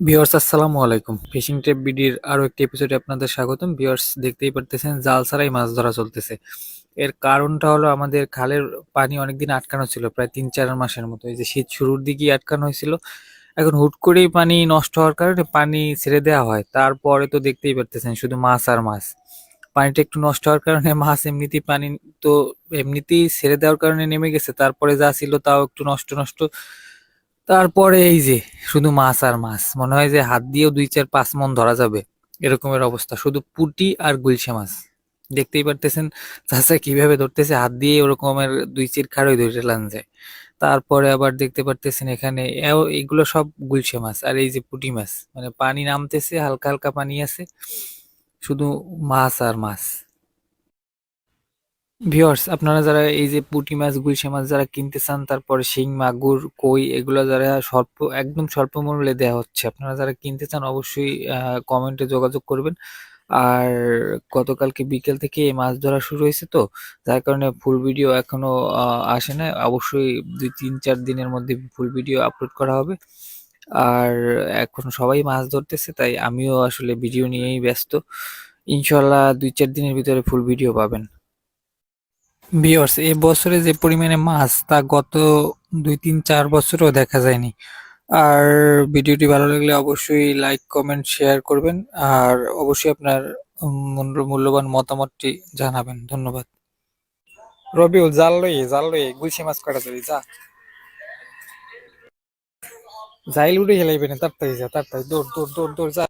Viewers, আসসালামু আলাইকুম। Fishing trip বিডির আরও একটি এপিসোডে আপনাদের স্বাগতম। ভিউয়ার্স, দেখতেই পারতেছেন, জাল ছাড়াই মাছ ধরা চলতেছে। এর কারণটা হলো আমাদের খালের পানি অনেকদিন আটকানো ছিল, প্রায় তিন চার মাসের মতো। এই যে শীত শুরুর দিকেই আটকানো হয়েছিল। এখন হুট করেই পানি নষ্ট হওয়ার কারণে পানি ছেড়ে দেওয়া হয়। তারপরে তো দেখতেই পারতেছেন, শুধু মাছ আর মাছ। পানিটা একটু নষ্ট হওয়ার কারণে মাছ এমনিতেই পানি তো এমনিতেই ছেড়ে দেওয়ার কারণে নেমে গেছে। তারপরে যা ছিল তাও একটু নষ্ট নষ্ট তারপরে এই যে, শুধু মাছ আর মাছ, মনে হয় যে হাত দিয়েও দুই চার পাঁচ মন ধরা যাবে, এরকমের অবস্থা। শুধু পুঁটি আর গুলশে মাছ, দেখতেই পারতেছেন চাষা কীভাবে ধরতেছে, হাত দিয়ে ওরকমের দুই চির খাড়ই ধরে লান যায় তারপরে আবার দেখতে পারতেছেন এখানে এগুলো সব গুলশে মাছ, আর এই যে পুটি মাছ মানে পানি নামতেছে, হালকা হালকা পানি আছে, শুধু মাছ আর মাছ। ভিউয়ার্স আপনারা যারা এই যে পুঁটি মাছ, গুলশা মাছ যারা কিনতে চান, তারপরে শিং, মাগুর, কই, এগুলো যারা স্বল্প, একদম স্বল্প মূল্যে দেওয়া হচ্ছে, আপনারা যারা কিনতে চান, অবশ্যই কমেন্টে যোগাযোগ করবেন। আর গতকালকে বিকেল থেকে মাছ ধরা শুরু হয়েছে তো, যার কারণে ফুল ভিডিও এখনও আসে না অবশ্যই দুই, তিন, চার দিনের মধ্যে ফুল ভিডিও আপলোড করা হবে। আর এখন সবাই মাছ ধরতেছে, তাই আমিও আসলে ভিডিও নিয়েই ব্যস্ত। ইনশাল্লাহ দুই, চার দিনের ভিতরে ফুল ভিডিও পাবেন। ভিউয়ার্স এ বছরে যে পরিমাণে মাছ, তা গত দুই তিন চার বছরও দেখা যায়নি। আর ভিডিওটি ভালো লাগলে অবশ্যই লাইক কমেন্ট শেয়ার করবেন। আর অবশ্যই আপনার মূল্যবান মতামতটি জানাবেন। ধন্যবাদ। রবিউল, জাল লই জাল লই, গুলশি মাছ কটা ধরি? যা। যাইল উড়ে হেলাইবে না, তাড়াতাড়ি যা, তাড়াতাড়ি, দৌড় দৌড় দৌড় দৌড়, যা।